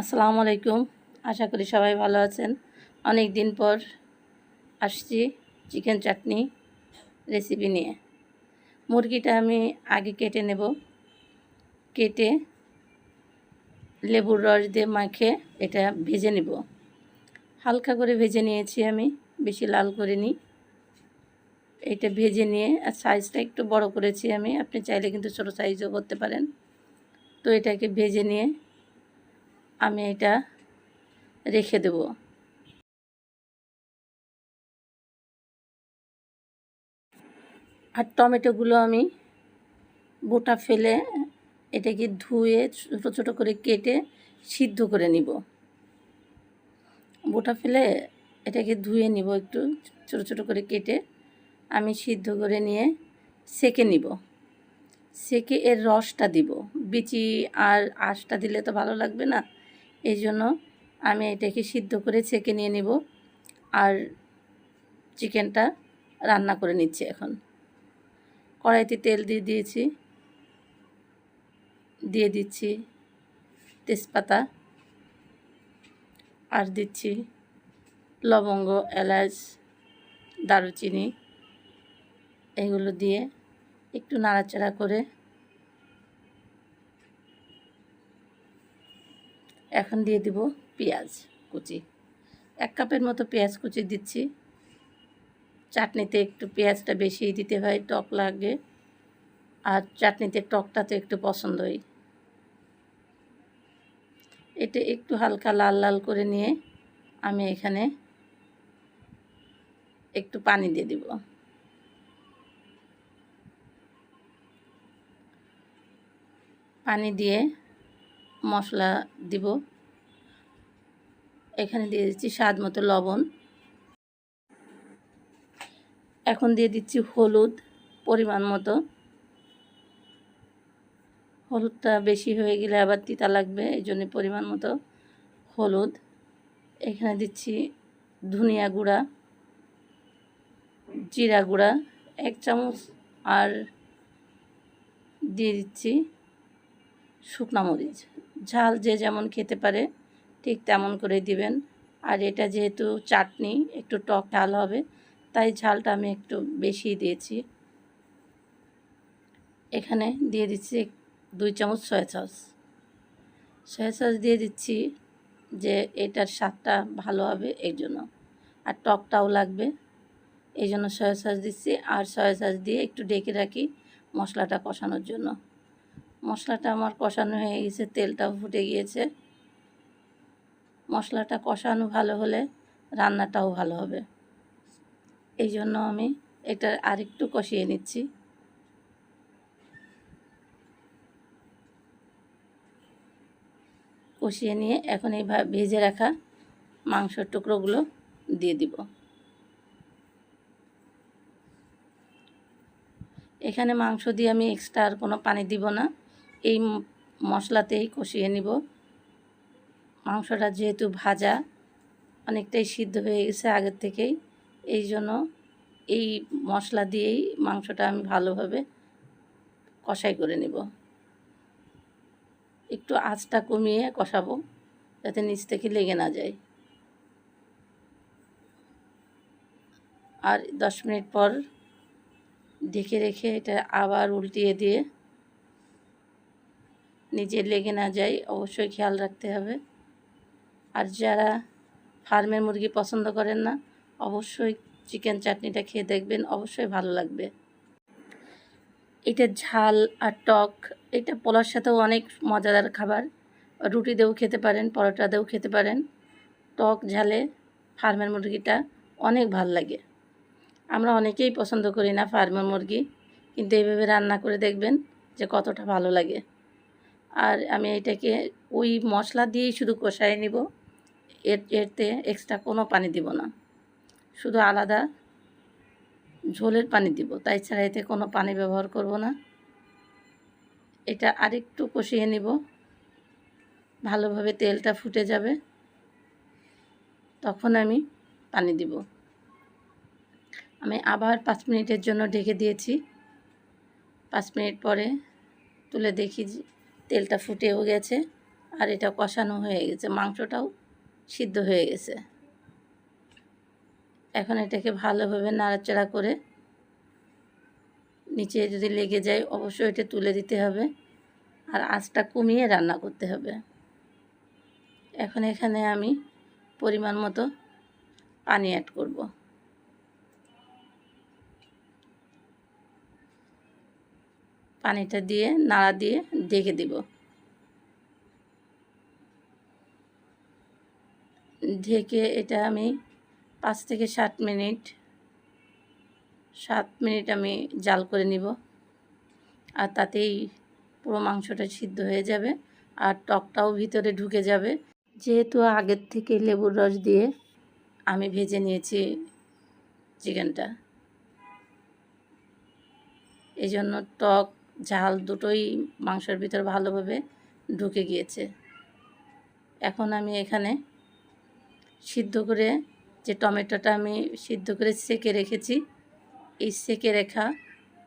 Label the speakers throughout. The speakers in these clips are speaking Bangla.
Speaker 1: আসসালামু আলাইকুম। আশা করি সবাই ভালো আছেন। অনেক দিন পর আসছি চিকেন চাটনি রেসিপি নিয়ে। মুরগিটা আমি আগে কেটে নেব। কেটে লেবুর রস দিয়ে মাখে এটা ভেজে নেব। হালকা করে ভেজে নিয়েছি আমি, বেশি লাল করে নিই এটা ভেজে নিয়ে আর সাইজটা একটু বড় করেছি আমি। আপনি চাইলে কিন্তু ছোটো সাইজও করতে পারেন। তো এটাকে ভেজে নিয়ে আমি এটা রেখে দেব। আর টমেটোগুলো আমি বোটা ফেলে এটাকে ধুয়ে ছোটো ছোটো করে কেটে সিদ্ধ করে নিব। বোটা ফেলে এটাকে ধুয়ে নিব একটু ছোটো ছোটো করে কেটে আমি সিদ্ধ করে নিয়ে সেকে নিব। সেকে এর রসটা দিব। বিচি আর আঁশটা দিলে তো ভালো লাগবে না? এই জন্য আমি এটাকে সিদ্ধ করে ছেঁকে নিয়ে নিব আর চিকেনটা রান্না করে নিচ্ছি এখন। কড়াইতে তেল দিয়ে দিয়েছি, দিয়ে দিচ্ছি তেজপাতা আর দিচ্ছি লবঙ্গ, এলাচ, দারুচিনি, এগুলো দিয়ে একটু নাড়াচাড়া করে এখন দিয়ে দিব পেঁয়াজ কুচি। এক কাপের মতো পেঁয়াজ কুচি দিচ্ছি। চাটনিতে একটু পেঁয়াজটা বেশি দিতে হয়, টক লাগে। আর চাটনিতে টকটা তো একটু পছন্দই। এটা একটু হালকা লাল লাল করে নিয়ে আমি এখানে একটু পানি দিয়ে দিব। পানি দিয়ে মশলা দিব। এখানে দিয়ে দিচ্ছি স্বাদ মতো লবণ। এখন দিয়ে দিচ্ছি হলুদ পরিমাণ মতো। হলুদটা বেশি হয়ে গেলে আবার তিতা লাগবে এই জন্য পরিমাণ মতো হলুদ। এখানে দিচ্ছি ধনিয়া গুঁড়া, জিরা গুঁড়া, এক চামচ আর দিয়ে দিচ্ছি শুকনা মরিচ। ঝাল যে যেমন খেতে পারে, ঠিক তেমন করে দিবেন। আর এটা যেহেতু চাটনি, একটু টক ঝাল হবে, তাই ঝালটা আমি একটু বেশি দিয়েছি। এখানে দিয়ে দিচ্ছি দুই চামচ সয়া সস। সয়া সস দিয়ে দিচ্ছি যে এটার স্বাদটা ভালো হবে এই জন্য। আর টকটাও লাগবে, এই জন্য সয়া সস দিচ্ছি। আর সয়া সস দিয়ে একটু ডেকে রাখি মশলাটা কষানোর জন্য। মশলাটা আমার কষানো হয়ে গেছে তেলটাও ফুটে গিয়েছে। মশলাটা কষানো ভালো হলে রান্নাটাও ভালো হবে। এই জন্য আমি এটা আরেকটু কষিয়ে নিচ্ছি। কষিয়ে নিয়ে এখন এই ভেজে রাখা মাংসের টুকরোগুলো দিয়ে দিব। এখানে মাংস দিয়ে আমি এক্সট্রা আর কোনো পানি দিব না। এই মশলাতেই কষিয়ে নিব। মাংসটা যেহেতু ভাজা, অনেকটাই সিদ্ধ হয়ে গেছে আগের থেকেই, এই জন্য এই মশলা দিয়েই মাংসটা আমি ভালোভাবে কষাই করে নেব। একটু আঁচটা কমিয়ে কষাবো, যাতে নিচ থেকে লেগে না যায়। আর দশ মিনিট পর ঢেকে রেখে এটা আবার উল্টিয়ে দিয়ে নিজে লেগে না যায় অবশ্যই খেয়াল রাখতে হবে। আর যারা ফার্মের মুরগি পছন্দ করেন না, অবশ্যই চিকেন চাটনিটা খেয়ে দেখবেন, অবশ্যই ভালো লাগবে। এটা ঝাল আর টক, এটা পোলার সাথেও অনেক মজাদার খাবার। রুটি দিয়েও খেতে পারেন, পরোটা দিয়েও খেতে পারেন। টক ঝালে ফার্মের মুরগিটা অনেক ভালো লাগে। আমরা অনেকেই পছন্দ করি না ফার্মের মুরগি, কিন্তু এইভাবে রান্না করে দেখবেন যে কতটা ভালো লাগে। আর আমি এটাকে ওই মশলা দিয়েই শুধু কষায় নিব। এর, এতে এক্সট্রা কোনো পানি দিব না। শুধু আলাদা ঝোলের পানি দিব। তাই ছাড়া এতে কোনো পানি ব্যবহার করব না। এটা আরেকটু কষিয়ে নিব। ভালোভাবে তেলটা ফুটে যাবে। তখন আমি পানি দিব। আমি আবার পাঁচ মিনিটের জন্য ঢেকে দিয়েছি। পাঁচ মিনিট পরে তুলে দেখি তেলটা ফুটেও গেছে আর এটা কষানো হয়ে গেছে। মাংসটাও সিদ্ধ হয়ে গেছে। এখন এটাকে ভালোভাবে নাড়াচাড়া করে নিচে যদি লেগে যায় অবশ্যই এটা তুলে দিতে হবে আর আঁচটা কমিয়ে রান্না করতে হবে। এখন এখানে আমি পরিমাণ মতো পানি অ্যাড করব। পানিটা দিয়ে, নাড়া দিয়ে ঢেকে দিব। ঢেকে এটা আমি পাঁচ থেকে সাত মিনিট সাত মিনিট আমি জাল করে নিব। আর তাতেই পুরো মাংসটা সিদ্ধ হয়ে যাবে আর টকটাও ভিতরে ঢুকে যাবে। যেহেতু আগের থেকে লেবুর রস দিয়ে আমি ভেজে নিয়েছি চিকেনটা এই জন্য টক ঝাল দুটোই মাংসের ভিতর ভালোভাবে ঢুকে গিয়েছে। এখন আমি এখানে সিদ্ধ করে যে টমেটোটা আমি সিদ্ধ করে সেকে রেখেছি, এই সেকে রেখা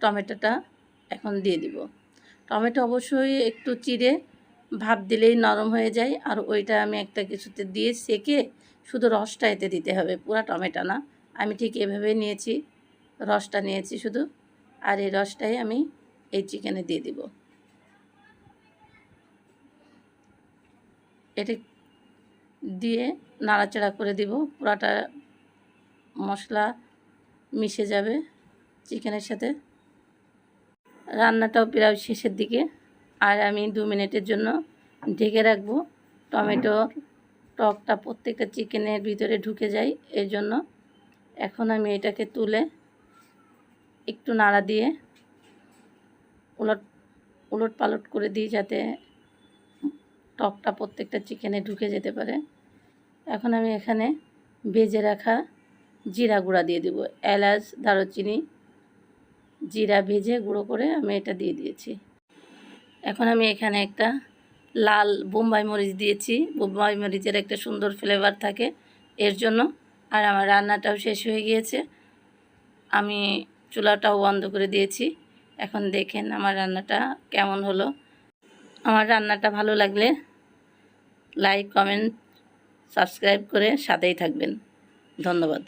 Speaker 1: টমেটোটা এখন দিয়ে দিব। টমেটো অবশ্যই একটু চিড়ে ভাপ দিলেই নরম হয়ে যায়, আর ওইটা আমি একটা কিছুতে দিয়ে সেকে শুধু রসটা এতে দিতে হবে, পুরা টমেটো না। আমি ঠিক এভাবে নিয়েছি, রসটা নিয়েছি শুধু, আর এই রসটাই আমি এই চিকেনে দিয়ে দিব। এটা দিয়ে নাড়াচাড়া করে দিব। পুরাটা মশলা মিশে যাবে চিকেনের সাথে। রান্নাটাও প্রায় শেষের দিকে। আর আমি দু মিনিটের জন্য ঢেকে রাখব। টমেটোর টকটা প্রত্যেকটা চিকেনের ভিতরে ঢুকে যায় এই জন্য। এখন আমি এটাকে তুলে একটু নাড়া দিয়ে উলট উলট পালট করে দিই যাতে টকটা প্রত্যেকটা চিকেনে ঢুকে যেতে পারে। এখন আমি এখানে ভেজে রাখা জিরা গুঁড়া দিয়ে দেবো। এলাচ, দারুচিনি, জিরা ভেজে গুঁড়ো করে আমি এটা দিয়ে দিয়েছি। এখন আমি এখানে একটা লাল বোম্বাই মরিচ দিয়েছি। বোম্বাই মরিচের একটা সুন্দর ফ্লেভার থাকে এর জন্য। আর আমার রান্নাটাও শেষ হয়ে গিয়েছে। আমি চুলাটাও বন্ধ করে দিয়েছি। এখন দেখেন আমার রান্নাটা কেমন হলো। আমার রান্নাটা ভালো লাগলে লাইক কমেন্ট সাবস্ক্রাইব করে সাথেই থাকবেন। ধন্যবাদ।